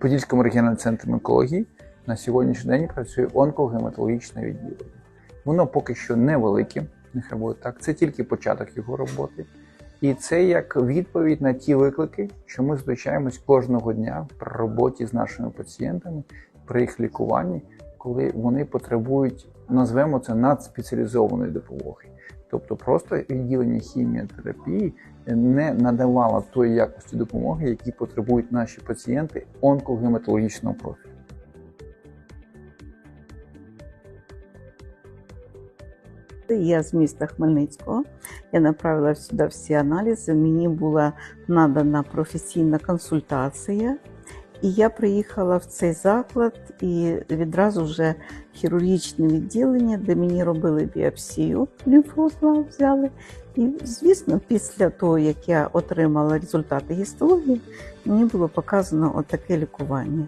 Подільському регіональному центрі онкології на сьогоднішній день працює онкогематологічне відділення. Воно поки що невелике, нехай буде так. Це тільки початок його роботи. І це як відповідь на ті виклики, що ми зустрічаємось кожного дня при роботі з нашими пацієнтами, при їх лікуванні, коли вони потребують, назвемо це надспеціалізованої допомоги. Тобто просто відділення хіміотерапії не надавало тої якості допомоги, які потребують наші пацієнти онкогематологічного профілю. Я з міста Хмельницького. Я направила сюди всі аналізи. Мені була надана професійна консультація. І я приїхала в цей заклад і відразу вже хірургічне відділення, де мені робили біопсію, лімфоузла взяли. І, звісно, після того, як я отримала результати гістології, мені було показано отаке лікування.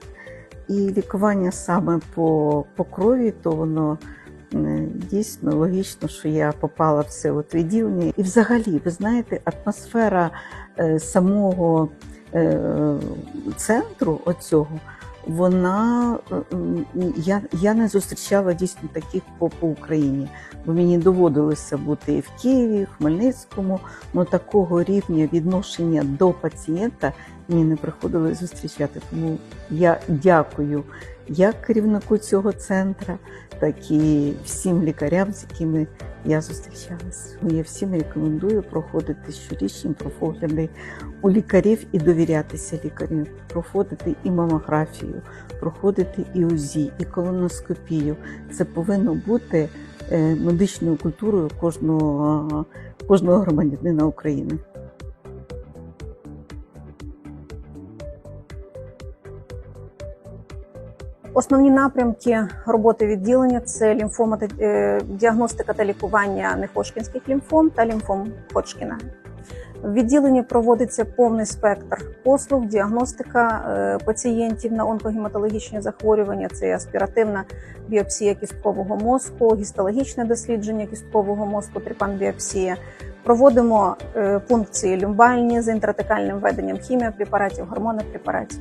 І лікування саме по, по крові, то воно Дійсно логічно, що я попала в це от відділення. І взагалі, ви знаєте, атмосфера е, самого центру оцього, вона е, я, я не зустрічала дійсно таких по, по Україні, бо мені доводилося бути і в Києві, і в Хмельницькому, але такого рівня відношення до пацієнта мені не приходилось зустрічати. Тому я дякую як керівнику цього центру, так і всім лікарям, з якими я зустрічалась. Я всім рекомендую проходити щорічні профогляди у лікарів і довірятися лікарю, проходити і мамографію, проходити і УЗІ, і колоноскопію. Це повинно бути е, медичною культурою кожного, кожного громадянина України. Основні напрямки роботи відділення це лімфома та е, діагностика та лікування нехошкінських лімфом та лімфом Ходжкіна. В відділенні проводиться повний спектр послуг, діагностика е, пацієнтів на онкогематологічні захворювання. Це аспіративна біопсія кісткового мозку, гістологічне дослідження кісткового мозку, трипанбіопсія. Проводимо е, пункції люмбальні з інтратекальним введенням хіміопрепаратів, гормонопрепаратів.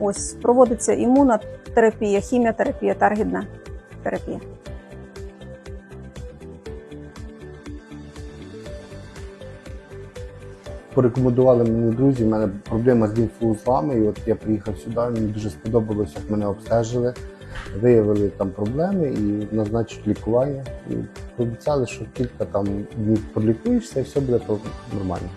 Ось проводиться імунотерапія, хіміотерапія, таргідна терапія. порекомендували мені друзі. У мене проблема з лімфоузлами, і от я приїхав сюди. Мені дуже сподобалося, як мене обстежили, виявили там проблеми і назначили лікування. І пообіцяли, що кілька там днів пролікуєшся, і все буде нормально.